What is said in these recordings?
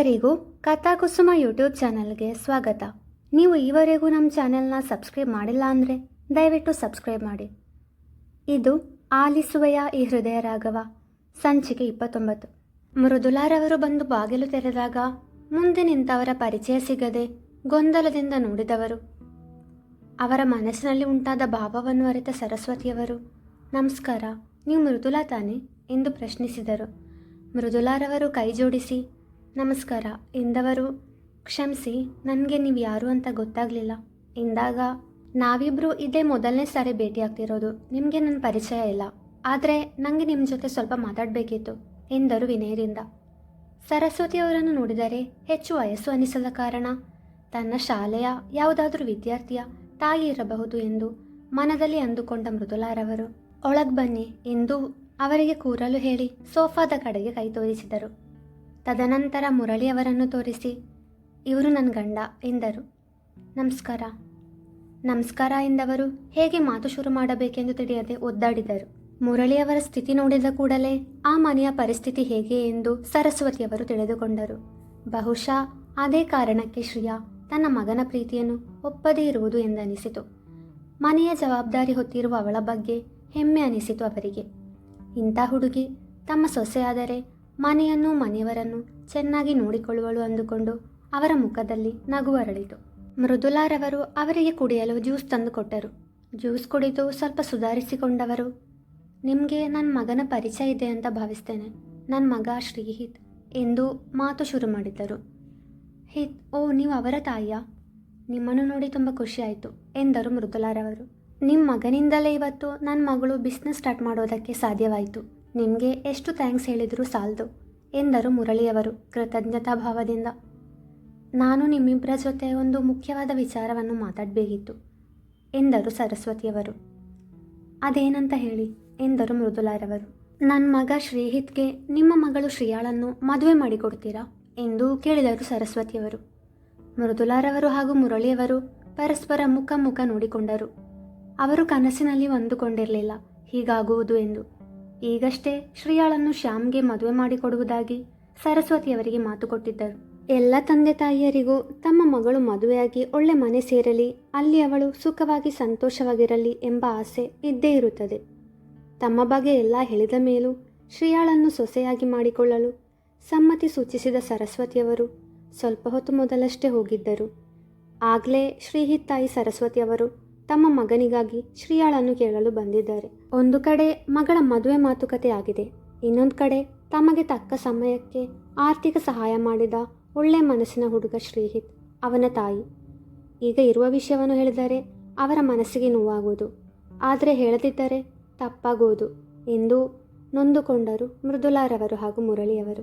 ಎಲ್ಲರಿಗೂ ಕಥಾಕುಸುಮ ಯೂಟ್ಯೂಬ್ ಚಾನಲ್ಗೆ ಸ್ವಾಗತ. ನೀವು ಈವರೆಗೂ ನಮ್ಮ ಚಾನೆಲ್ನ ಸಬ್ಸ್ಕ್ರೈಬ್ ಮಾಡಿಲ್ಲ ಅಂದರೆ ದಯವಿಟ್ಟು ಸಬ್ಸ್ಕ್ರೈಬ್ ಮಾಡಿ. ಇದು ಆಲಿಸುವೆಯ ಈ ಹೃದಯ ರಾಘವ, ಸಂಚಿಕೆ ಇಪ್ಪತ್ತೊಂಬತ್ತು. ಮೃದುಲಾರವರು ಬಂದು ಬಾಗಿಲು ತೆರೆದಾಗ ಮುಂದೆ ನಿಂತವರ ಪರಿಚಯ ಸಿಗದೆ ಗೊಂದಲದಿಂದ ನೋಡಿದವರು. ಅವರ ಮನಸ್ಸಿನಲ್ಲಿ ಉಂಟಾದ ಭಾವವನ್ನು ಅರಿತ ಸರಸ್ವತಿಯವರು, ನಮಸ್ಕಾರ, ನೀವು ಮೃದುಲಾ ತಾನೆ? ಎಂದು ಪ್ರಶ್ನಿಸಿದರು. ಮೃದುಲಾರವರು ಕೈ ಜೋಡಿಸಿ ನಮಸ್ಕಾರ. ಎಂದವರು ಕ್ಷಮಿಸಿ, ನನಗೆ ನೀವು ಯಾರು ಅಂತ ಗೊತ್ತಾಗಲಿಲ್ಲ. ಎಂದಾಗ ನಾವಿಬ್ಬರು ಇದೇ ಮೊದಲನೇ ಸಾರಿ ಭೇಟಿಯಾಗ್ತಿರೋದು ನಿಮಗೆ ನನ್ನ ಪರಿಚಯ ಇಲ್ಲ. ಆದರೆ ನನಗೆ ನಿಮ್ಮ ಜೊತೆ ಸ್ವಲ್ಪ ಮಾತಾಡಬೇಕಿತ್ತು, ಎಂದರು ವಿನಯದಿಂದ. ಸರಸ್ವತಿಯವರನ್ನು ನೋಡಿದರೆ ಹೆಚ್ಚು ವಯಸ್ಸು ಅನಿಸದ ಕಾರಣ, ತನ್ನ ಶಾಲೆಯ ಯಾವುದಾದ್ರೂ ವಿದ್ಯಾರ್ಥಿಯ ತಾಯಿ ಇರಬಹುದು ಎಂದು ಮನದಲ್ಲಿ ಅಂದುಕೊಂಡ ಮೃದುಲಾರವರು, ಒಳಗೆ ಬನ್ನಿ ಎಂದು ಅವರಿಗೆ ಕೂರಲು ಹೇಳಿ, ಸೋಫಾದ ಕಡೆಗೆ ಕೈ ತೋರಿಸಿದರು. ತದನಂತರ ಮುರಳಿಯವರನ್ನು ತೋರಿಸಿ, ಇವರು ನನ್ನ ಗಂಡ ಎಂದರು. ನಮಸ್ಕಾರ. ನಮಸ್ಕಾರ ಎಂದವರು ಹೇಗೆ ಮಾತು ಶುರು ಮಾಡಬೇಕೆಂದು ತಿಳಿಯದೆ ಒದ್ದಾಡಿದರು. ಮುರಳಿಯವರ ಸ್ಥಿತಿ ನೋಡಿದ ಕೂಡಲೇ ಆ ಮನೆಯ ಪರಿಸ್ಥಿತಿ ಹೇಗೆ ಎಂದು ಸರಸ್ವತಿಯವರು ತಿಳಿದುಕೊಂಡರು. ಬಹುಶಃ ಅದೇ ಕಾರಣಕ್ಕೆ ಶ್ರಿಯಾ ತನ್ನ ಮಗನ ಪ್ರೀತಿಯನ್ನು ಒಪ್ಪದೇ ಇರುವುದು ಎಂದನಿಸಿತು. ಮನೆಯ ಜವಾಬ್ದಾರಿ ಹೊತ್ತಿರುವ ಅವಳ ಬಗ್ಗೆ ಹೆಮ್ಮೆ ಅನಿಸಿತು ಅವರಿಗೆ. ಇಂಥ ಹುಡುಗಿ ತಮ್ಮ ಸೊಸೆಯಾದರೆ ಮನೆಯನ್ನು ಮನೆಯವರನ್ನು ಚೆನ್ನಾಗಿ ನೋಡಿಕೊಳ್ಳುವಳು ಅಂದುಕೊಂಡು ಅವರ ಮುಖದಲ್ಲಿ ನಗು ಅರಳಿತು. ಮೃದುಲಾರವರು ಅವರಿಗೆ ಕುಡಿಯಲು ಜ್ಯೂಸ್ ತಂದು ಕೊಟ್ಟರು. ಜ್ಯೂಸ್ ಕುಡಿದು ಸ್ವಲ್ಪ ಸುಧಾರಿಸಿಕೊಂಡವರು, ನಿಮಗೆ ನನ್ನ ಮಗನ ಪರಿಚಯ ಇದೆ ಅಂತ ಭಾವಿಸ್ತೇನೆ. ನನ್ನ ಮಗ ಶ್ರೀಹಿತ್ ಎಂದು ಮಾತು ಶುರು ಮಾಡಿದ್ದರು. ಹಿತ್, ಓ, ನೀವು ಅವರ ತಾಯಿಯ? ನಿಮ್ಮನ್ನು ನೋಡಿ ತುಂಬ ಖುಷಿಯಾಯಿತು ಎಂದರು ಮೃದುಲಾರವರು. ನಿಮ್ಮ ಮಗನಿಂದಲೇ ಇವತ್ತು ನನ್ನ ಮಗಳು ಬಿಸ್ನೆಸ್ ಸ್ಟಾರ್ಟ್ ಮಾಡೋದಕ್ಕೆ ಸಾಧ್ಯವಾಯಿತು. ನಿಮಗೆ ಎಷ್ಟು ಥ್ಯಾಂಕ್ಸ್ ಹೇಳಿದರೂ ಸಾಲದು, ಎಂದರು ಮುರಳಿಯವರು ಕೃತಜ್ಞತಾ ಭಾವದಿಂದ. ನಾನು ನಿಮ್ಮಿಬ್ಬರ ಜೊತೆ ಒಂದು ಮುಖ್ಯವಾದ ವಿಚಾರವನ್ನು ಮಾತಾಡಬೇಕಿತ್ತು, ಎಂದರು ಸರಸ್ವತಿಯವರು. ಅದೇನಂತ ಹೇಳಿ, ಎಂದರು ಮೃದುಲಾರವರು. ನನ್ನ ಮಗ ಶ್ರೀಹಿತ್ಗೆ ನಿಮ್ಮ ಮಗಳು ಶ್ರೀಯಾಳನ್ನು ಮದುವೆ ಮಾಡಿಕೊಡ್ತೀರಾ, ಎಂದು ಕೇಳಿದರು ಸರಸ್ವತಿಯವರು. ಮೃದುಲಾರವರು ಹಾಗೂ ಮುರಳಿಯವರು ಪರಸ್ಪರ ಮುಖ ಮುಖ ನೋಡಿಕೊಂಡರು. ಅವರು ಕನಸಿನಲ್ಲಿ ಹೊಂದಿಕೊಂಡಿರಲಿಲ್ಲ, ಹೀಗಾಗುವುದು ಎಂದು. ಈಗಷ್ಟೇ ಶ್ರೀಯಾಳನ್ನು ಶ್ಯಾಮ್ಗೆ ಮದುವೆ ಮಾಡಿಕೊಡುವುದಾಗಿ ಸರಸ್ವತಿಯವರಿಗೆ ಮಾತು ಕೊಟ್ಟಿದ್ದರು. ಎಲ್ಲ ತಂದೆ ತಾಯಿಯರಿಗೂ ತಮ್ಮ ಮಗಳು ಮದುವೆಯಾಗಿ ಒಳ್ಳೆ ಮನೆ ಸೇರಲಿ, ಅಲ್ಲಿ ಅವಳು ಸುಖವಾಗಿ ಸಂತೋಷವಾಗಿರಲಿ ಎಂಬ ಆಸೆ ಇದ್ದೇ ಇರುತ್ತದೆ. ತಮ್ಮ ಬಗ್ಗೆ ಎಲ್ಲ ಹೇಳಿದ ಮೇಲೂ ಶ್ರೀಯಾಳನ್ನು ಸೊಸೆಯಾಗಿ ಮಾಡಿಕೊಳ್ಳಲು ಸಮ್ಮತಿ ಸೂಚಿಸಿದ ಸರಸ್ವತಿಯವರು ಸ್ವಲ್ಪ ಹೊತ್ತು ಮೊದಲಷ್ಟೇ ಹೋಗಿದ್ದರು. ಆಗಲೇ ಶ್ರೀಹಿತ್ತಾಯಿ ಸರಸ್ವತಿಯವರು ತಮ್ಮ ಮಗನಿಗಾಗಿ ಶ್ರೀಯಾಳನ್ನು ಕೇಳಲು ಬಂದಿದ್ದಾರೆ. ಒಂದು ಕಡೆ ಮಗಳ ಮದುವೆ ಮಾತುಕತೆ ಆಗಿದೆ. ಇನ್ನೊಂದು ಕಡೆ ತಮಗೆ ತಕ್ಕ ಸಮಯಕ್ಕೆ ಆರ್ಥಿಕ ಸಹಾಯ ಮಾಡಿದ ಒಳ್ಳೆ ಮನಸ್ಸಿನ ಹುಡುಗ ಶ್ರೀಹಿತ್, ಅವನ ತಾಯಿ. ಈಗ ಇರುವ ವಿಷಯವನ್ನು ಹೇಳಿದರೆ ಅವರ ಮನಸ್ಸಿಗೆ ನೋವಾಗುವುದು ಆದರೆ ಹೇಳದಿದ್ದರೆ ತಪ್ಪಾಗುವುದು ಎಂದು ನೊಂದುಕೊಂಡರು ಮೃದುಲಾರವರು ಹಾಗೂ ಮುರಳಿಯವರು.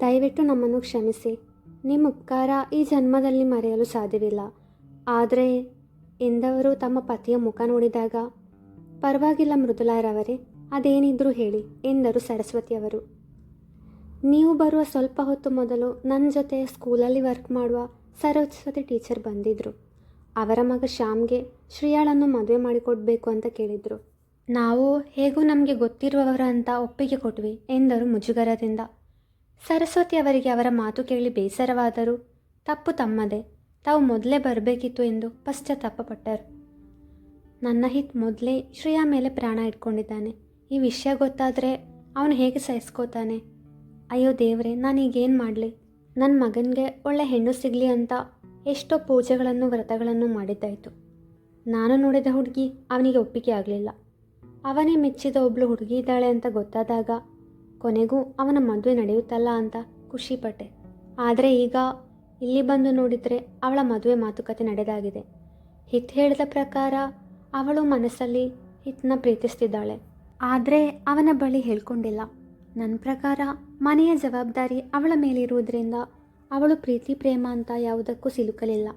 ದಯವಿಟ್ಟು ನಮ್ಮನ್ನು ಕ್ಷಮಿಸಿ. ನಿಮ್ಮ ಉಪಕಾರ ಈ ಜನ್ಮದಲ್ಲಿ ಮರೆಯಲು ಸಾಧ್ಯವಿಲ್ಲ. ಆದರೆ ಎಂದವರು ತಮ್ಮ ಪತಿಯ ಮುಖ ನೋಡಿದಾಗ, ಪರವಾಗಿಲ್ಲ ಮೃದುಲಾರವರೇ ಅದೇನಿದ್ರೂ ಹೇಳಿ, ಎಂದರು ಸರಸ್ವತಿಯವರು ನೀವು ಬರುವ ಸ್ವಲ್ಪ ಹೊತ್ತು ಮೊದಲು ನನ್ನ ಜೊತೆ ಸ್ಕೂಲಲ್ಲಿ ವರ್ಕ್ ಮಾಡುವ ಸರಸ್ವತಿ ಟೀಚರ್ ಬಂದಿದ್ದರು ಅವರ ಮಗ ಶ್ಯಾಮ್ಗೆ ಶ್ರೀಯಾಳನ್ನು ಮದುವೆ ಮಾಡಿಕೊಡ್ಬೇಕು ಅಂತ ಕೇಳಿದರು. ನಾವು ಹೇಗೂ ನಮಗೆ ಗೊತ್ತಿರುವವರ ಅಂತ ಒಪ್ಪಿಗೆ ಕೊಟ್ವಿ, ಎಂದರು ಮುಜುಗರದಿಂದ. ಸರಸ್ವತಿ ಅವರಿಗೆ ಅವರ ಮಾತು ಕೇಳಿ ಬೇಸರವಾದರೂ ತಪ್ಪು ತಮ್ಮದೇ. ತಾವು ಮೊದಲೇ ಬರಬೇಕಿತ್ತು ಎಂದು ಪಶ್ಚಾತ್ತಾಪಪಟ್ಟರು ನನ್ನ ಹಿತ್ ಮೊದಲೇ ಶ್ರೇಯಾ ಮೇಲೆ ಪ್ರಾಣ ಇಟ್ಕೊಂಡಿದ್ದಾನೆ. ಈ ವಿಷಯ ಗೊತ್ತಾದರೆ ಅವನು ಹೇಗೆ ಸಹಿಸ್ಕೋತಾನೆ? ಅಯ್ಯೋ ದೇವರೇ, ನಾನೀಗೇನು ಮಾಡಲಿ? ನನ್ನ ಮಗನಿಗೆ ಒಳ್ಳೆ ಹೆಣ್ಣು ಸಿಗಲಿ ಅಂತ ಎಷ್ಟೋ ಪೂಜೆಗಳನ್ನು, ವ್ರತಗಳನ್ನು ಮಾಡಿದ್ದಾಯಿತು. ನಾನು ನೋಡಿದ ಹುಡುಗಿ ಅವನಿಗೆ ಒಪ್ಪಿಗೆ ಆಗಲಿಲ್ಲ. ಅವನೇ ಮೆಚ್ಚಿದ ಒಬ್ಳು ಹುಡುಗಿ ಇದ್ದಾಳೆ ಅಂತ ಗೊತ್ತಾದಾಗ ಕೊನೆಗೂ ಅವನ ಮದುವೆ ನಡೆಯುತ್ತಲ್ಲ ಅಂತ ಖುಷಿಪಟ್ಟೆ ಆದರೆ ಈಗ ಇಲ್ಲಿ ಬಂದು ನೋಡಿದರೆ ಅವಳ ಮದುವೆ ಮಾತುಕತೆ ನಡೆದಾಗಿದೆ. ಹಿತ್ ಹೇಳಿದ ಪ್ರಕಾರ ಅವಳು ಮನಸ್ಸಲ್ಲಿ ಹಿತ್ನ ಪ್ರೀತಿಸ್ತಿದ್ದಾಳೆ. ಆದರೆ ಅವನ ಬಳಿ ಹೇಳ್ಕೊಂಡಿಲ್ಲ. ನನ್ನ ಪ್ರಕಾರ ಮನೆಯ ಜವಾಬ್ದಾರಿ ಅವಳ ಮೇಲಿರುವುದರಿಂದ ಅವಳು ಪ್ರೀತಿ, ಪ್ರೇಮ ಅಂತ ಯಾವುದಕ್ಕೂ ಸಿಲುಕಲಿಲ್ಲ.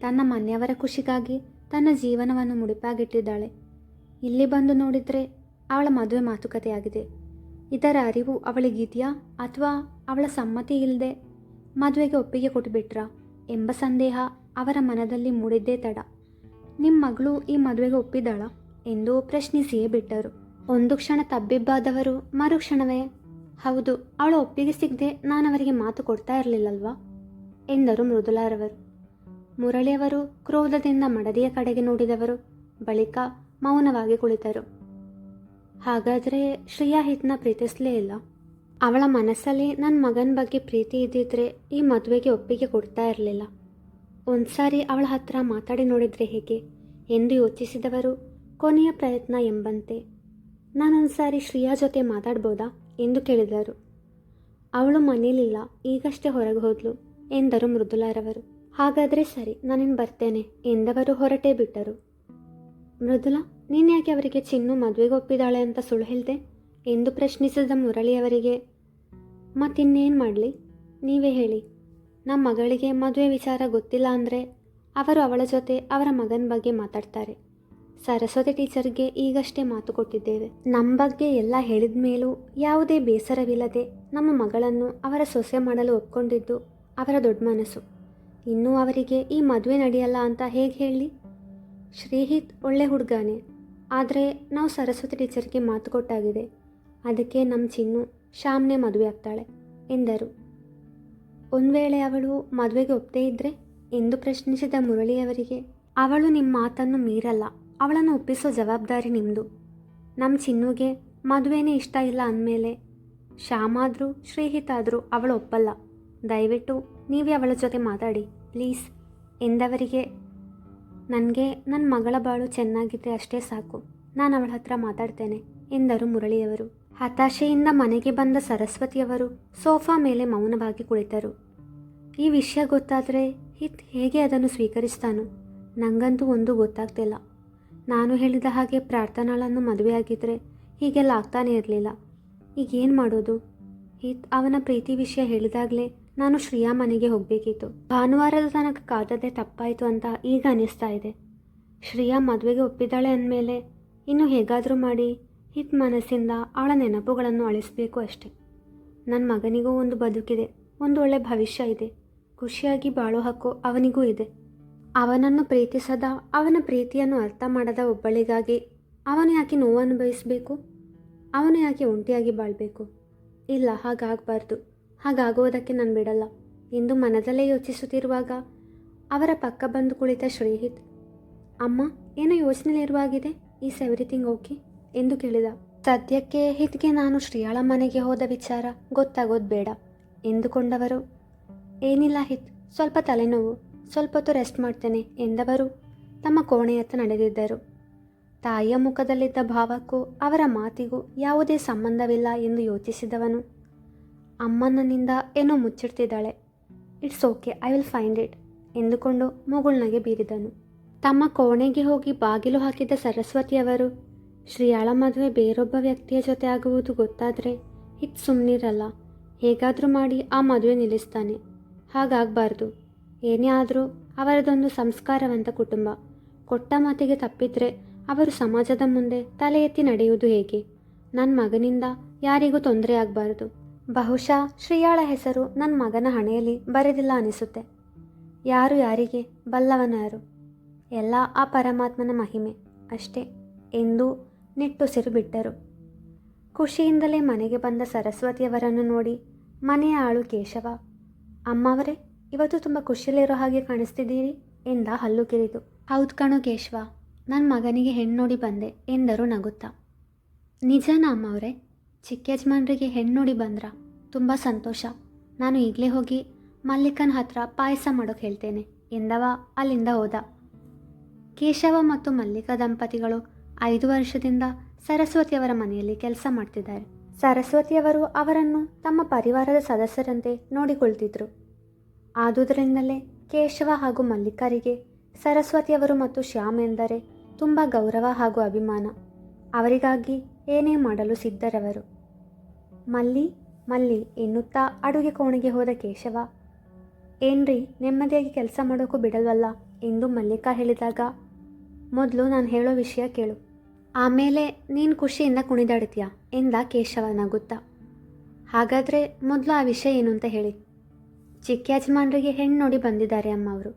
ತನ್ನ ಮನೆಯವರ ಖುಷಿಗಾಗಿ ತನ್ನ ಜೀವನವನ್ನು ಮುಡಿಪಾಗಿಟ್ಟಿದ್ದಾಳೆ. ಇಲ್ಲಿ ಬಂದು ನೋಡಿದರೆ ಅವಳ ಮದುವೆ ಮಾತುಕತೆಯಾಗಿದೆ. ಇದರ ಅರಿವು ಅವಳಿಗಿದೆಯಾ ಅಥವಾ ಅವಳ ಸಮ್ಮತಿ ಇಲ್ಲದೆ ಮದುವೆಗೆ ಒಪ್ಪಿಗೆ ಕೊಟ್ಟುಬಿಟ್ರಾ ಎಂಬ ಸಂದೇಹ ಅವರ ಮನದಲ್ಲಿ ಮೂಡಿದ್ದೇ ತಡ. ನಿಮ್ಮ ಮಗಳು ಈ ಮದುವೆಗೆ ಒಪ್ಪಿದ್ದಾಳ ಎಂದು ಪ್ರಶ್ನಿಸಿಯೇ ಬಿಟ್ಟರು. ಒಂದು ಕ್ಷಣ ತಬ್ಬಿಬ್ಬಾದವರು ಮರುಕ್ಷಣವೇ. ಹೌದು, ಅವಳು ಒಪ್ಪಿಗೆ ಸಿಗದೆ ನಾನು ಅವರಿಗೆ ಮಾತು ಕೊಡ್ತಾ ಇರಲಿಲ್ಲಲ್ವಾ? ಎಂದರು ಮೃದುಲಾರವರು. ಮುರಳಿಯವರು ಕ್ರೋಧದಿಂದ ಮಡದಿಯ ಕಡೆಗೆ ನೋಡಿದವರು. ಬಳಿಕ ಮೌನವಾಗಿ ಕುಳಿತರು. ಹಾಗಾದರೆ ಶ್ರೇಯಾ ಹಿತ್ನ ಪ್ರೀತಿಸಲೇ ಇಲ್ಲ? ಅವಳ ಮನಸ್ಸಲ್ಲಿ ನನ್ನ ಮಗನ ಬಗ್ಗೆ ಪ್ರೀತಿ ಇದ್ದಿದ್ರೆ ಈ ಮದುವೆಗೆ ಒಪ್ಪಿಗೆ ಕೊಡ್ತಾ ಇರಲಿಲ್ಲ. ಒಂದ್ಸಾರಿ ಅವಳ ಹತ್ರ ಮಾತಾಡಿ ನೋಡಿದ್ರೆ ಹೇಗೆ? ಎಂದು ಯೋಚಿಸಿದವರು ಕೊನೆಯ ಪ್ರಯತ್ನ ಎಂಬಂತೆ. ನಾನೊಂದ್ಸಾರಿ ಶ್ರೇಯಾ ಜೊತೆ ಮಾತಾಡ್ಬೋದಾ? ಎಂದು ಕೇಳಿದರು. ಅವಳು ಮನೇಲಿಲ್ಲ, ಈಗಷ್ಟೇ ಹೊರಗೆ ಹೋದ್ಲು, ಎಂದರು ಮೃದುಲಾರವರು. ಹಾಗಾದರೆ ಸರಿ, ನಾನೇನು ಬರ್ತೇನೆ, ಎಂದವರು ಹೊರಟೇ ಬಿಟ್ಟರು. ಮೃದುಲಾ, ನೀನ್ಯಾಕೆ ಅವರಿಗೆ ಚಿನ್ನು ಮದುವೆಗೆ ಒಪ್ಪಿದಾಳೆ ಅಂತ ಸುಳ್ಳು ಹೇಳ್ದೆ? ಎಂದು ಪ್ರಶ್ನಿಸಿದ ಮುರಳಿಯವರಿಗೆ ಮತ್ತಿನ್ನೇನು ಮಾಡಲಿ? ನೀವೇ ಹೇಳಿ. ನಮ್ಮ ಮಗಳಿಗೆ ಮದುವೆ ವಿಚಾರ ಗೊತ್ತಿಲ್ಲ ಅಂದರೆ ಅವರು ಅವಳ ಜೊತೆ ಅವರ ಮಗನ ಬಗ್ಗೆ ಮಾತಾಡ್ತಾರೆ. ಸರಸ್ವತಿ ಟೀಚರ್ಗೆ ಈಗಷ್ಟೇ ಮಾತು ಕೊಟ್ಟಿದ್ದೇವೆ. ನಮ್ಮ ಬಗ್ಗೆ ಎಲ್ಲ ಹೇಳಿದ ಮೇಲೂ ಯಾವುದೇ ಬೇಸರವಿಲ್ಲದೆ ನಮ್ಮ ಮಗಳನ್ನು ಅವರ ಸೊಸೆ ಮಾಡಲು ಒಪ್ಕೊಂಡಿದ್ದು ಅವರ ದೊಡ್ಡ ಮನಸ್ಸು. ಇನ್ನೂ ಅವರಿಗೆ ಈ ಮದುವೆ ನಡೆಯಲ್ಲ ಅಂತ ಹೇಗೆ ಹೇಳಿ? ಶ್ರೀಹಿತ್ ಒಳ್ಳೆ ಹುಡುಗಾನೆ. ಆದರೆ ನಾವು ಸರಸ್ವತಿ ಟೀಚರ್ಗೆ ಮಾತು ಕೊಟ್ಟಾಗಿದೆ. ಅದಕ್ಕೆ ನಮ್ಮ ಚಿನ್ನು ಶ್ಯಾಮ್ನೇ ಮದುವೆ ಆಗ್ತಾಳೆ, ಎಂದರು. ಒಂದು ವೇಳೆ ಅವಳು ಮದುವೆಗೆ ಒಪ್ಪದೇ ಇದ್ದರೆ ಎಂದು ಪ್ರಶ್ನಿಸಿದ ಮುರಳಿಯವರಿಗೆ, ಅವಳು ನಿಮ್ಮ ಮಾತನ್ನು ಮೀರಲ್ಲ, ಅವಳನ್ನು ಒಪ್ಪಿಸೋ ಜವಾಬ್ದಾರಿ ನಿಮ್ಮದು ನಮ್ಮ ಚಿನ್ನುಗೆ ಮದುವೆನೇ ಇಷ್ಟ ಇಲ್ಲ ಅಂದಮೇಲೆ ಶ್ಯಾಮಾದರೂ ಶ್ರೀಹಿತ ಆದರೂ ಅವಳು ಒಪ್ಪಲ್ಲ. ದಯವಿಟ್ಟು ನೀವೇ ಅವಳ ಜೊತೆ ಮಾತಾಡಿ, ಪ್ಲೀಸ್, ಎಂದವರಿಗೆ, ನನಗೆ ನನ್ನ ಮಗಳ ಬಾಳು ಚೆನ್ನಾಗಿದ್ದರೆ ಅಷ್ಟೇ ಸಾಕು, ನಾನು ಅವಳ ಹತ್ರ ಮಾತಾಡ್ತೇನೆ, ಎಂದರು ಮುರಳಿಯವರು. ಹತಾಶೆಯಿಂದ ಮನೆಗೆ ಬಂದ ಸರಸ್ವತಿಯವರು ಸೋಫಾ ಮೇಲೆ ಮೌನವಾಗಿ ಕುಳಿತರು. ಈ ವಿಷಯ ಗೊತ್ತಾದರೆ ಹಿತ್ ಹೇಗೆ ಅದನ್ನು ಸ್ವೀಕರಿಸ್ತಾನೋ ನನಗಂತೂ ಒಂದು ಗೊತ್ತಾಗ್ತಿಲ್ಲ. ನಾನು ಹೇಳಿದ ಹಾಗೆ ಪ್ರಾರ್ಥನಾಳನ್ನು ಮದುವೆಯಾಗಿದ್ದರೆ ಹೀಗೆಲ್ಲ ಆಗ್ತಾನೇ ಇರಲಿಲ್ಲ. ಈಗೇನು ಮಾಡೋದು? ಹಿತ್ ಅವನ ಪ್ರೀತಿ ವಿಷಯ ಹೇಳಿದಾಗಲೇ ನಾನು ಶ್ರೇಯಾ ಮನೆಗೆ ಹೋಗಬೇಕಿತ್ತು. ಭಾನುವಾರದ ತನಕ ಕಾದದೆ ತಪ್ಪಾಯಿತು ಅಂತ ಈಗ ಅನಿಸ್ತಾ ಇದೆ. ಶ್ರೇಯಾ ಮದುವೆಗೆ ಒಪ್ಪಿದ್ದಾಳೆ ಅಂದಮೇಲೆ ಇನ್ನು ಹೇಗಾದರೂ ಮಾಡಿ ಹಿತ್ ಮನಸ್ಸಿಂದ ಅವಳ ನೆನಪುಗಳನ್ನು ಅಳಿಸಬೇಕು ಅಷ್ಟೆ. ನನ್ನ ಮಗನಿಗೂ ಒಂದು ಬದುಕಿದೆ, ಒಂದು ಒಳ್ಳೆ ಭವಿಷ್ಯ ಇದೆ, ಖುಷಿಯಾಗಿ ಬಾಳೋ ಹಕ್ಕು ಅವನಿಗೂ ಇದೆ. ಅವನನ್ನು ಪ್ರೀತಿಸದ, ಅವನ ಪ್ರೀತಿಯನ್ನು ಅರ್ಥ ಮಾಡದ ಒಬ್ಬಳಿಗಾಗಿ ಅವನು ಯಾಕೆ ನೋವು ಅನುಭವಿಸಬೇಕು ಅವನು ಯಾಕೆ ಒಂಟಿಯಾಗಿ ಬಾಳಬೇಕು? ಇಲ್ಲ, ಹಾಗಾಗಬಾರ್ದು. ಹಾಗಾಗುವುದಕ್ಕೆ ನಾನು ಬಿಡಲ್ಲ. ಎಂದು ಮನದಲ್ಲೇ ಯೋಚಿಸುತ್ತಿರುವಾಗ ಅವರ ಪಕ್ಕ ಬಂದು ಕುಳಿತ ಶ್ರೀಹಿತ್, ಅಮ್ಮ, ಏನೋ ಯೋಚನೆಲಿರುವಾಗಿದೆ ಈಸ್ ಎವ್ರಿಥಿಂಗ್ ಓಕೆ? ಎಂದು ಕೇಳಿದ. ಸದ್ಯಕ್ಕೆ ಹಿತ್ಗೆ ನಾನು ಶ್ರೀಯಾಳ ಮನೆಗೆ ಹೋದ ವಿಚಾರ ಗೊತ್ತಾಗೋದು ಬೇಡ ಎಂದುಕೊಂಡವರು. ಏನಿಲ್ಲ ಹಿತ್, ಸ್ವಲ್ಪ ತಲೆನೋವು, ಸ್ವಲ್ಪ ಹೊತ್ತು ರೆಸ್ಟ್ ಮಾಡ್ತೇನೆ ಎಂದವರು ತಮ್ಮ ಕೋಣೆಯತ್ತ ನಡೆದಿದ್ದರು. ತಾಯಿಯ ಮುಖದಲ್ಲಿದ್ದ ಭಾವಕ್ಕೂ ಅವರ ಮಾತಿಗೂ ಯಾವುದೇ ಸಂಬಂಧವಿಲ್ಲ ಎಂದು ಯೋಚಿಸಿದವನು. ಅಮ್ಮನನಿಂದ ಏನೋ ಮುಚ್ಚಿಡ್ತಿದ್ದಾಳೆ. It's okay I will find it ಎಂದುಕೊಂಡು ಮುಗುಳ್ನಗೆ ಬೀರಿದನು. ತಮ್ಮ ಕೋಣೆಗೆ ಹೋಗಿ ಬಾಗಿಲು ಹಾಕಿದ್ದ ಸರಸ್ವತಿಯವರು ಶ್ರೀಯಾಳ ಮದುವೆ ಬೇರೊಬ್ಬ ವ್ಯಕ್ತಿಯ ಜೊತೆ ಆಗುವುದು ಗೊತ್ತಾದರೆ ಹಿತ್ ಸುಮ್ಮನಿರಲ್ಲ ಹೇಗಾದರೂ ಮಾಡಿ ಆ ಮದುವೆ ನಿಲ್ಲಿಸ್ತಾನೆ. ಹಾಗಾಗಬಾರ್ದು. ಏನೇ ಆದರೂ ಅವರದೊಂದು ಸಂಸ್ಕಾರವಂತ ಕುಟುಂಬ. ಕೊಟ್ಟ ಮಾತಿಗೆ ತಪ್ಪಿದ್ರೆ ಅವರು ಸಮಾಜದ ಮುಂದೆ ತಲೆ ಎತ್ತಿ ನಡೆಯುವುದು ಹೇಗೆ? ನನ್ನ ಮಗನಿಂದ ಯಾರಿಗೂ ತೊಂದರೆ ಆಗಬಾರ್ದು. ಬಹುಶಃ ಶ್ರೀಯಾಳ ಹೆಸರು ನನ್ನ ಮಗನ ಹಣೆಯಲ್ಲಿ ಬರೆದಿಲ್ಲ ಅನಿಸುತ್ತೆ. ಯಾರು ಯಾರಿಗೆ ಬಲ್ಲವನಾರು? ಎಲ್ಲ ಆ ಪರಮಾತ್ಮನ ಮಹಿಮೆ. ಅಷ್ಟೇ. ಎಂದು ನಿಟ್ಟುಸಿರು ಬಿಟ್ಟರು ಖುಷಿಯಿಂದಲೇ ಮನೆಗೆ ಬಂದ ಸರಸ್ವತಿಯವರನ್ನು ನೋಡಿ ಮನೆಯ ಆಳು ಕೇಶವ ಅಮ್ಮವರೇ ಇವತ್ತು ತುಂಬ ಖುಷಿಯಲ್ಲಿರೋ ಹಾಗೆ ಕಾಣಿಸ್ತಿದ್ದೀರಿ? ಎಂದ ಹಲ್ಲು ಕಿರಿತು ಹೌದು ಕಣು ಕೇಶವ ನನ್ನ ಮಗನಿಗೆ ಹೆಣ್ಣು ನೋಡಿ ಬಂದೆ, ಎಂದರು ನಗುತ್ತಾ. ನಿಜನಾ ಅಮ್ಮವರೇ ಚಿಕ್ಕ ಯಜಮಾನ್ರಿಗೆ ಹೆಣ್ಣು ನೋಡಿ ಬಂದ್ರ? ತುಂಬ ಸಂತೋಷ. ನಾನು ಈಗಲೇ ಹೋಗಿ ಮಲ್ಲಿಕನ ಹತ್ರ ಪಾಯಸ ಮಾಡೋಕೆ ಹೇಳ್ತೇನೆ, ಎಂದವ ಅಲ್ಲಿಂದ ಹೋದ. ಕೇಶವ ಮತ್ತು ಮಲ್ಲಿಕ ದಂಪತಿಗಳು ಐದು ವರ್ಷದಿಂದ ಸರಸ್ವತಿಯವರ ಮನೆಯಲ್ಲಿ ಕೆಲಸ ಮಾಡ್ತಿದ್ದಾರೆ. ಸರಸ್ವತಿಯವರು ಅವರನ್ನು ತಮ್ಮ ಪರಿವಾರದ ಸದಸ್ಯರಂತೆ ನೋಡಿಕೊಳ್ತಿದ್ರು. ಆದುದರಿಂದಲೇ ಕೇಶವ ಹಾಗೂ ಮಲ್ಲಿಕರಿಗೆ ಸರಸ್ವತಿಯವರು ಮತ್ತು ಶ್ಯಾಮ್ ಎಂದರೆ ತುಂಬ ಗೌರವ ಹಾಗೂ ಅಭಿಮಾನ. ಅವರಿಗಾಗಿ ಏನೇ ಮಾಡಲು ಸಿದ್ಧರವರು. ಮಲ್ಲಿ ಮಲ್ಲಿ ಎನ್ನುತ್ತಾ ಅಡುಗೆ ಕೋಣೆಗೆ ಹೋದ ಕೇಶವ, ಏನ್ರಿ ನೆಮ್ಮದಿಯಾಗಿ ಕೆಲಸ ಮಾಡೋಕ್ಕೂ ಬಿಡಲ್ವಲ್ಲ ಎಂದು ಮಲ್ಲಿಕಾ ಹೇಳಿದಾಗ, ಮೊದಲು ನಾನು ಹೇಳೋ ವಿಷಯ ಕೇಳು. ಆಮೇಲೆ ನೀನು ಖುಷಿಯಿಂದ ಕುಣಿದಾಡ್ತೀಯ? ಎಂದ ಕೇಶವ ನಗುತ್ತ ಹಾಗಾದರೆ ಮೊದಲು ಆ ವಿಷಯ ಏನು ಅಂತ ಹೇಳಿ. ಚಿಕ್ಕ ಯಜಮಾನ್ರಿಗೆ ಹೆಣ್ಣು ನೋಡಿ ಬಂದಿದ್ದಾರೆ ಅಮ್ಮ ಅವರು.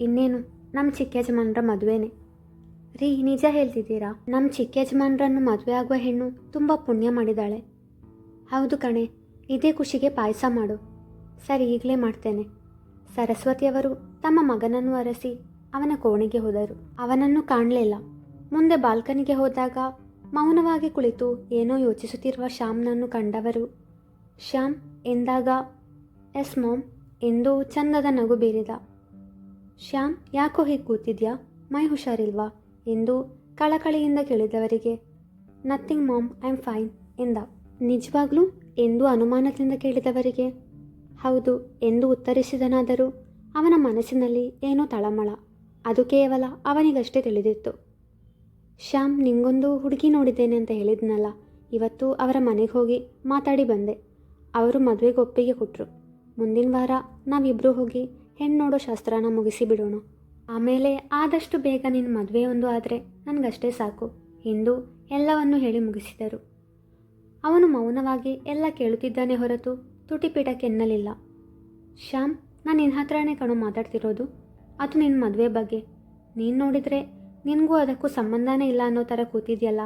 ಇನ್ನೇನು ನಮ್ಮ ಚಿಕ್ಕ ಯಜಮಾನ್ರ ಮದುವೆನೇ. ರೀ, ನಿಜ ಹೇಳ್ತಿದ್ದೀರಾ? ನಮ್ಮ ಚಿಕ್ಕ ಯಜಮಾನ್ರನ್ನು ಮದುವೆ ಆಗುವ ಹೆಣ್ಣು ತುಂಬ ಪುಣ್ಯ ಮಾಡಿದಾಳೆ. ಹೌದು ಕಣೆ, ಇದೇ ಖುಷಿಗೆ ಪಾಯಸ ಮಾಡು. ಸರಿ, ಈಗಲೇ ಮಾಡ್ತೇನೆ. ಸರಸ್ವತಿಯವರು ತಮ್ಮ ಮಗನನ್ನು ಅರಸಿ ಅವನ ಕೋಣೆಗೆ ಹೋದರು. ಅವನನ್ನು ಕಾಣಲಿಲ್ಲ. ಮುಂದೆ ಬಾಲ್ಕನಿಗೆ ಹೋದಾಗ ಮೌನವಾಗಿ ಕುಳಿತು ಏನೋ ಯೋಚಿಸುತ್ತಿರುವ ಶ್ಯಾಮ್ನನ್ನು ಕಂಡವರು. ಶ್ಯಾಮ್ ಎಂದಾಗ, ಎಸ್ ಮಾಮ್ ಎಂದು ಚಂದದ ನಗು ಬೀರಿದ. ಶ್ಯಾಮ್, ಯಾಕೋ ಹೀಗೆ ಕೂತಿದ್ಯಾ? ಮೈ ಹುಷಾರಿಲ್ವಾ? ಎಂದು ಕಳಕಳಿಯಿಂದ ಕೇಳಿದವರಿಗೆ, nothing mom, I am fine, ಎಂದ. ನಿಜವಾಗ್ಲೂ ಎಂದು ಅನುಮಾನದಿಂದ ಕೇಳಿದವರಿಗೆ? ಹೌದು, ಎಂದು ಉತ್ತರಿಸಿದನಾದರೂ ಅವನ ಮನಸ್ಸಿನಲ್ಲಿ ಏನೋ ತಳಮಳ. ಅದು ಕೇವಲ ಅವನಿಗಷ್ಟೇ ತಿಳಿದಿತ್ತು. ಶ್ಯಾಮ್, ನಿಂಗೊಂದು ಹುಡುಗಿ ನೋಡಿದ್ದೇನೆ ಅಂತ ಹೇಳಿದ್ನಲ್ಲ. ಇವತ್ತು ಅವರ ಮನೆಗೆ ಹೋಗಿ ಮಾತಾಡಿ ಬಂದೆ. ಅವರು ಮದುವೆಗೆ ಒಪ್ಪಿಗೆ ಕೊಟ್ಟರು ಮುಂದಿನ ವಾರ ನಾವಿಬ್ಬರು ಹೋಗಿ ಹೆಣ್ಣು ನೋಡೋ ಶಾಸ್ತ್ರನ ಮುಗಿಸಿ ಬಿಡೋಣ. ಆಮೇಲೆ ಆದಷ್ಟು ಬೇಗ ನಿನ್ನ ಮದುವೆ ಒಂದು ಆದರೆ ನನಗಷ್ಟೇ ಸಾಕು ಎಂದು ಎಲ್ಲವನ್ನೂ ಹೇಳಿ ಮುಗಿಸಿದರು. ಅವನು ಮೌನವಾಗಿ ಎಲ್ಲ ಕೇಳುತ್ತಿದ್ದಾನೆ ಹೊರತು ತುಟಿಪಿಟಕ್ಕೆನ್ನಲಿಲ್ಲ ಶ್ಯಾಮ್, ನಾನು ನಿನ್ನ ಹತ್ರನೇ ಕಣೋ ಮಾತಾಡ್ತಿರೋದು. ಅದು ನಿನ್ನ ಮದುವೆ ಬಗ್ಗೆ. ನೀನು ನೋಡಿದರೆ ನಿನಗೂ ಅದಕ್ಕೂ ಸಂಬಂಧನೇ ಇಲ್ಲ ಅನ್ನೋ ಥರ ಕೂತಿದ್ಯಲ್ಲ?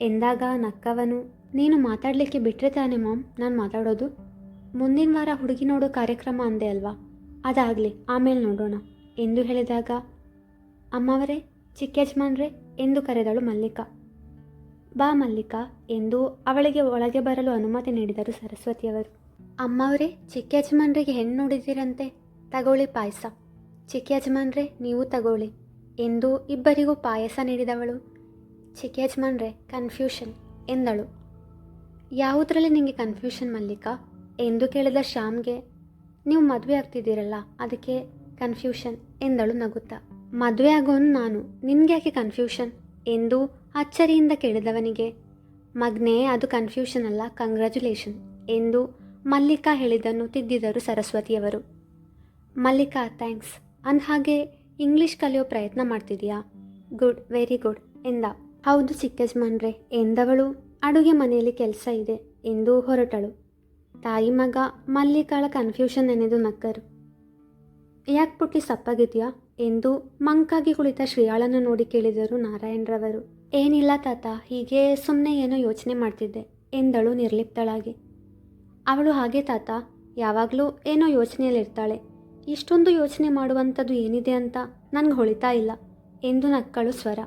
ಎಂದಾಗ ನಕ್ಕವನು, ನೀನು ಮಾತಾಡಲಿಕ್ಕೆ ಬಿಟ್ಟರೆ ತಾನೆ ಮಾಮ್, ನಾನು ಮಾತಾಡೋದು? ಮುಂದಿನ ವಾರ ಹುಡುಗಿ ನೋಡೋ ಕಾರ್ಯಕ್ರಮ ಅಂದೆ ಅಲ್ವಾ? ಅದಾಗಲಿ, ಆಮೇಲೆ ನೋಡೋಣ, ಎಂದು ಹೇಳಿದಾಗ, ಅಮ್ಮವರೇ, ಚಿಕ್ಕ ಯಜಮಾನ್ರೇ, ಎಂದು ಕರೆದಳು ಮಲ್ಲಿಕಾ. ಬಾ ಮಲ್ಲಿಕಾ, ಎಂದು ಅವಳಿಗೆ ಒಳಗೆ ಬರಲು ಅನುಮತಿ ನೀಡಿದರು ಸರಸ್ವತಿಯವರು. ಅಮ್ಮವರೇ, ಚಿಕ್ಕ ಯಜಮಾನ್ರಿಗೆ ಹೆಣ್ಣು ನೋಡಿದ್ದೀರಂತೆ, ತಗೊಳ್ಳಿ ಪಾಯಸ. ಚಿಕ್ಕ ಯಜಮಾನ್ರೆ, ನೀವು ತಗೊಳ್ಳಿ. ಎಂದು ಇಬ್ಬರಿಗೂ ಪಾಯಸ ನೀಡಿದವಳು. ಚಿಕ್ಕ ಯಜಮಾನ್ರೆ, ಕನ್ಫ್ಯೂಷನ್, ಎಂದಳು. ಯಾವುದರಲ್ಲಿ ನಿಮಗೆ ಕನ್ಫ್ಯೂಷನ್ ಮಲ್ಲಿಕಾ? ಎಂದು ಕೇಳಿದ ಶ್ಯಾಮ್ಗೆ, ನೀವು ಮದುವೆ ಆಗ್ತಿದ್ದೀರಲ್ಲ, ಅದಕ್ಕೆ ಕನ್ಫ್ಯೂಷನ್, ಎಂದಳು ನಗುತ್ತಾ. ಮದುವೆ ಆಗೋನು ನಾನು, ನಿನ್ಗೆ ಯಾಕೆ ಕನ್ಫ್ಯೂಷನ್? ಎಂದು ಅಚ್ಚರಿಯಿಂದ ಕೇಳಿದವನಿಗೆ, ಮಗ್ನೇ, ಅದು ಕನ್ಫ್ಯೂಷನ್ ಅಲ್ಲ, ಕಂಗ್ರ್ಯಾಚುಲೇಷನ್, ಎಂದು ಮಲ್ಲಿಕಾ ಹೇಳಿದ್ದನ್ನು ತಿದ್ದಿದರು ಸರಸ್ವತಿಯವರು. ಮಲ್ಲಿಕಾ, ಥ್ಯಾಂಕ್ಸ್, ಅಂದಹಾಗೆ ಇಂಗ್ಲಿಷ್ ಕಲಿಯೋ ಪ್ರಯತ್ನ ಮಾಡ್ತಿದೀಯಾ? ಗುಡ್ ವೆರಿ ಗುಡ್ ಎಂದ. ಹೌದು ಚಿಕ್ಕ ಯಜಮಾನ್ರೆ ಎಂದವಳು. ಅಡುಗೆ ಮನೆಯಲ್ಲಿ ಕೆಲಸ ಇದೆ, ಎಂದು ಹೊರಟಳು. ತಾಯಿ ಮಗ, ಮಲ್ಲಿಕಾಳ ಕನ್ಫ್ಯೂಷನ್ ಎನ್ನೆದು ನಕ್ಕರು. ಯಾಕೆ ಪುಟ್ಟಿ ಸಪ್ಪಾಗಿದೆಯಾ? ಎಂದು ಮಂಕಾಗಿ ಕುಳಿತ ಶ್ರೀಯಾಳನ್ನು ನೋಡಿ ಕೇಳಿದರು ನಾರಾಯಣರವರು. ಏನಿಲ್ಲ ತಾತ, ಹೀಗೆ ಸುಮ್ಮನೆ ಏನೋ ಯೋಚನೆ ಮಾಡ್ತಿದ್ದೆ, ಎಂದಳು ನಿರ್ಲಿಪ್ತಳಾಗಿ. ಅವಳು ಹಾಗೆ ತಾತ, ಯಾವಾಗಲೂ ಏನೋ ಯೋಚನೆಯಲ್ಲಿರ್ತಾಳೆ. ಇಷ್ಟೊಂದು ಯೋಚನೆ ಮಾಡುವಂಥದ್ದು ಏನಿದೆ ಅಂತ ನನಗೆ ಹೊಳಿತಾ ಇಲ್ಲ. ಎಂದು ನಕ್ಕಳು ಸ್ವರ.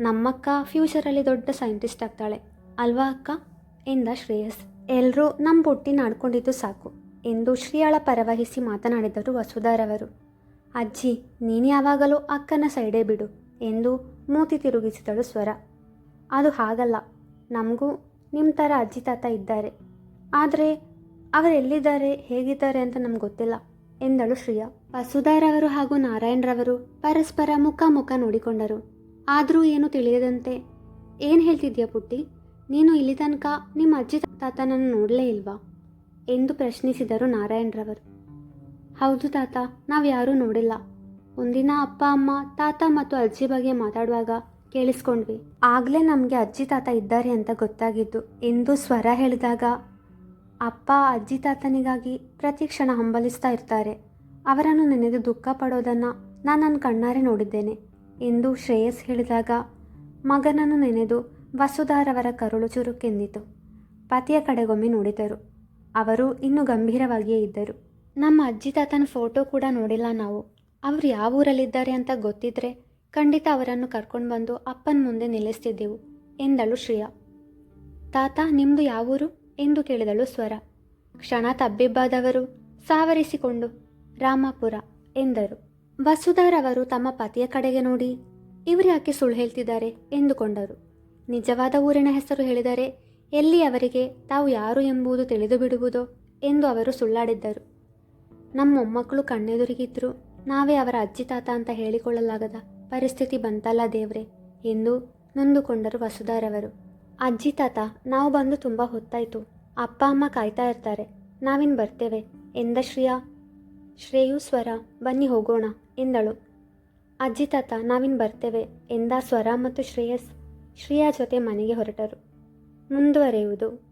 ನಮ್ಮಕ್ಕ ಫ್ಯೂಚರಲ್ಲಿ ದೊಡ್ಡ ಸೈಂಟಿಸ್ಟ್ ಆಗ್ತಾಳೆ. ಅಲ್ವಾ ಅಕ್ಕ? ಎಂದ ಶ್ರೇಯಸ್. ಎಲ್ಲರೂ ನಮ್ಮ ಬೊಟ್ಟಿ ನಾಡ್ಕೊಂಡಿದ್ದು ಸಾಕು ಎಂದು ಶ್ರೀಯಾಳ ಪರವಹಿಸಿ ಮಾತನಾಡಿದರು ವಸುಧಾರವರು. ಅಜ್ಜಿ, ನೀನು ಯಾವಾಗಲೂ ಅಕ್ಕನ ಸೈಡೇ ಬಿಡು ಎಂದು ಮೂತಿ ತಿರುಗಿಸಿದಳು ಸ್ವರ. ಅದು ಹಾಗಲ್ಲ. ನಮಗೂ ನಿಮ್ಮ ಥರ ಅಜ್ಜಿ ತಾತ ಇದ್ದಾರೆ. ಆದರೆ ಅವರೆಲ್ಲಿದ್ದಾರೆ, ಹೇಗಿದ್ದಾರೆ ಅಂತ ನಮ್ಗೆ ಗೊತ್ತಿಲ್ಲ. ಎಂದಳು ಶ್ರೀಯಾ. ವಸುಧಾರವರು ಹಾಗೂ ನಾರಾಯಣರವರು ಪರಸ್ಪರ ಮುಖ ಮುಖ ನೋಡಿಕೊಂಡರು. ಆದರೂ ಏನು ತಿಳಿಯದಂತೆ. ಏನು ಹೇಳ್ತಿದ್ಯಾ ಪುಟ್ಟಿ? ನೀನು ಇಲ್ಲಿ ತನಕ ನಿಮ್ಮ ಅಜ್ಜಿ ತಾತನನ್ನು ನೋಡಲೇ ಇಲ್ವಾ? ಎಂದು ಪ್ರಶ್ನಿಸಿದರು ನಾರಾಯಣರವರು. ಹೌದು ತಾತ, ನಾವು ಯಾರೂ ನೋಡಿಲ್ಲ. ಒಂದಿನ ಅಪ್ಪ, ಅಮ್ಮ, ತಾತ ಮತ್ತು ಅಜ್ಜಿ ಬಗ್ಗೆ ಮಾತಾಡುವಾಗ ಕೇಳಿಸ್ಕೊಂಡ್ವಿ. ಆಗಲೇ ನಮಗೆ ಅಜ್ಜಿ, ತಾತ ಇದ್ದಾರೆ ಅಂತ ಗೊತ್ತಾಗಿದ್ದು ಎಂದು ಸ್ವರ ಹೇಳಿದಾಗ ಅಪ್ಪ, ಅಜ್ಜಿ ತಾತನಿಗಾಗಿ ಪ್ರತಿ ಕ್ಷಣ ಹಂಬಲಿಸ್ತಾ ಇರ್ತಾರೆ. ಅವರನ್ನು ನೆನೆದು ದುಃಖ ಪಡೋದನ್ನು ನಾನು ನನ್ನ ಕಣ್ಣಾರೆ ನೋಡಿದ್ದೇನೆ. ಎಂದು ಶ್ರೇಯಸ್ ಹೇಳಿದಾಗ ಮಗನನ್ನು ನೆನೆದು ವಸುಧಾರವರ ಕರುಳು ಚುರುಕೆಂದಿತು ಪತಿಯ ಕಡೆಗೊಮ್ಮೆ ನೋಡಿದರು. ಅವರು ಇನ್ನೂ ಗಂಭೀರವಾಗಿಯೇ ಇದ್ದರು. ನಮ್ಮ ಅಜ್ಜಿ ತಾತನ ಫೋಟೋ ಕೂಡ ನೋಡಿಲ್ಲ ನಾವು. ಅವರು ಯಾವ ಊರಲ್ಲಿದ್ದಾರೆ ಅಂತ ಗೊತ್ತಿದ್ರೆ ಖಂಡಿತ ಅವರನ್ನು ಕರ್ಕೊಂಡು ಬಂದು ಅಪ್ಪನ ಮುಂದೆ ನಿಲ್ಲಿಸ್ತಿದ್ದೆವು ಎಂದಳು ಶ್ರೇಯಾ. ತಾತ ನಿಮ್ಮದು ಯಾವೂರು ಎಂದು ಕೇಳಿದಳು ಸ್ವರ. ಕ್ಷಣ ತಬ್ಬಿಬ್ಬಾದವರು ಸಾವರಿಸಿಕೊಂಡು, ರಾಮಾಪುರ ಎಂದರು. ವಸುಧಾರವರು ತಮ್ಮ ಪತಿಯ ಕಡೆಗೆ ನೋಡಿ, ಇವರು ಯಾಕೆ ಸುಳ್ಳು ಹೇಳ್ತಿದ್ದಾರೆ? ಎಂದುಕೊಂಡರು. ನಿಜವಾದ ಊರಿನ ಹೆಸರು ಹೇಳಿದರೆ, ಎಲ್ಲಿ ಅವರಿಗೆ, ತಾವು ಯಾರು ಎಂಬುದು ತಿಳಿದು ಬಿಡುವುದೋ ಎಂದು ಅವರು ಸುಳ್ಳಾಡಿದ್ದರು. ನಮ್ಮ ಮೊಮ್ಮಕ್ಕಳು ಕಣ್ಣೆದುರಿಗಿದ್ರು, ನಾವೇ ಅವರ ಅಜ್ಜಿ ತಾತ ಅಂತ ಹೇಳಿಕೊಳ್ಳಲಾಗದ ಪರಿಸ್ಥಿತಿ ಬಂತಲ್ಲ ದೇವ್ರೆ, ಎಂದು ನೊಂದುಕೊಂಡರು ವಸುಧಾರವರು ಅಜ್ಜಿ ತಾತ, ನಾವು ಬಂದು ತುಂಬ ಹೊತ್ತಾಯಿತು. ಅಪ್ಪ ಅಮ್ಮ ಕಾಯ್ತಾ ಇರ್ತಾರೆ. ನಾವಿನ್ ಬರ್ತೇವೆ. ಎಂದ ಶ್ರೇಯಾ? ಶ್ರೇಯು ಸ್ವರ, ಬನ್ನಿ ಹೋಗೋಣ ಎಂದಳು. ಅಜ್ಜಿ ತಾತ, ನಾವಿನ್ ಬರ್ತೇವೆ ಎಂದ ಸ್ವರ ಮತ್ತು ಶ್ರೇಯಸ್, ಶ್ರೇಯಾ ಜೊತೆ ಮನೆಗೆ ಹೊರಟರು. ಮುಂದುವರೆಯುವುದು.